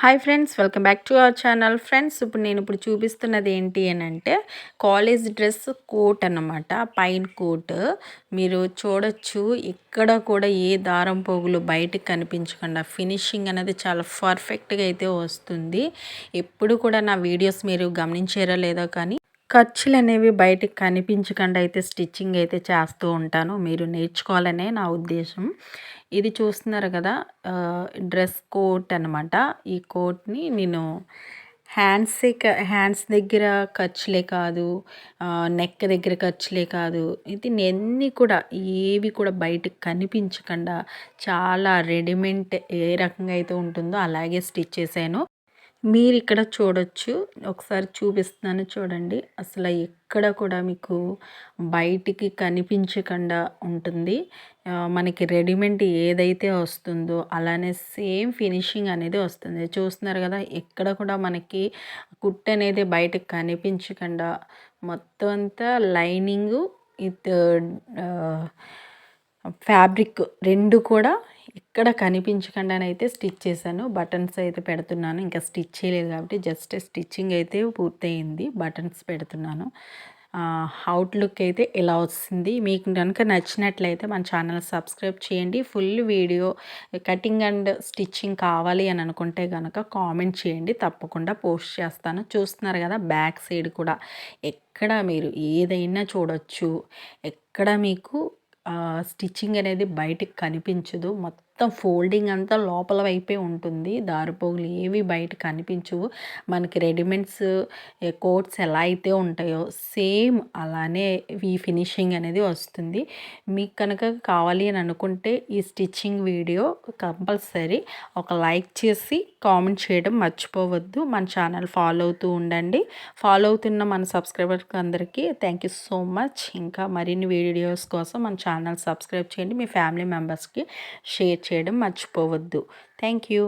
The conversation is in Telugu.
Hi friends welcome back to our channel friends ఇప్పుడు నేను ఇప్పుడు చూపిస్తున్నది ఏంటి అని అంటే కాలేజ్ డ్రెస్ కోట్ అన్నమాట. పైన కోట్ మీరు చూడొచ్చు ఇక్కడ కూడా ఏ దారం పోగులు బయటకు కనిపించకుండా ఫినిషింగ్ అనేది చాలా పర్ఫెక్ట్గా అయితే వస్తుంది. ఎప్పుడు కూడా నా వీడియోస్ మీరు గమనించారా లేదో కానీ ఖర్చులు అనేవి బయటకు కనిపించకుండా అయితే స్టిచ్చింగ్ అయితే చేస్తూ ఉంటాను. మీరు నేర్చుకోవాలనే నా ఉద్దేశం. ఇది చూస్తున్నారు కదా డ్రెస్ కోట్ అనమాట ఈ కోట్ని నేను హ్యాండ్సే హ్యాండ్స్ దగ్గర ఖర్చులే కాదు నెక్ దగ్గర ఖర్చులే కాదు ఇది అన్నీ కూడా ఏవి కూడా బయటకు కనిపించకుండా చాలా రెడీమేడ్ ఏ రకంగా అయితే ఉంటుందో అలాగే స్టిచ్ చేశాను. మీరు ఇక్కడ చూడొచ్చు. ఒకసారి చూపిస్తున్నాను చూడండి. అసలు ఎక్కడ కూడా మీకు బయటికి కనిపించకుండా ఉంటుంది. మనకి రెడీమేడ్ ఏదైతే వస్తుందో అలానే సేమ్ ఫినిషింగ్ అనేది వస్తుంది. చూస్తున్నారు కదా ఎక్కడ కూడా మనకి కుట్ అనేది బయటకు కనిపించకుండా మొత్తం అంతా లైనింగు ఇత్ ఫ్యాబ్రిక్ రెండు కూడా ఎక్కడ కనిపించకుండానైతే స్టిచ్ చేశాను. బటన్స్ అయితే పెడుతున్నాను. ఇంకా స్టిచ్ చేయలేదు కాబట్టి జస్ట్ స్టిచ్చింగ్ అయితే పూర్తయింది. బటన్స్ పెడుతున్నాను. అవుట్లుక్ అయితే ఇలా వస్తుంది? మీకు కనుక నచ్చినట్లయితే మన ఛానల్ సబ్స్క్రైబ్ చేయండి. Full video cutting and stitching కావాలి అని అనుకుంటే కనుక కామెంట్ చేయండి. తప్పకుండా పోస్ట్ చేస్తాను. చూస్తున్నారు కదా బ్యాక్ సైడ్ కూడా ఎక్కడ మీరు ఏదైనా చూడొచ్చు. ఎక్కడ మీకు స్టిచ్చింగ్ అనేది బయటికి కనిపించదు. మొత్తం మొత్తం ఫోల్డింగ్ అంతా లోపల వైపే ఉంటుంది. దారిపోగులు ఏవి బయట కనిపించవు మనకి రెడీమేడ్స్ కోట్స్ ఎలా అయితే ఉంటాయో సేమ్ అలానే ఈ ఫినిషింగ్ అనేది వస్తుంది. మీకు కనుక కావాలి అని అనుకుంటే ఈ స్టిచ్చింగ్ వీడియో కంపల్సరీ ఒక లైక్ చేసి కామెంట్ చేయడం మర్చిపోవద్దు. మన ఛానల్ ఫాలో అవుతూ ఉండండి. ఫాలో అవుతున్న మన సబ్స్క్రైబర్కి అందరికీ థ్యాంక్ యూ సో మచ్. ఇంకా మరిన్ని వీడియోస్ కోసం మన ఛానల్ సబ్స్క్రైబ్ చేయండి. మీ ఫ్యామిలీ మెంబర్స్కి షేర్ చేయడం మర్చిపోవద్దు. Thank you.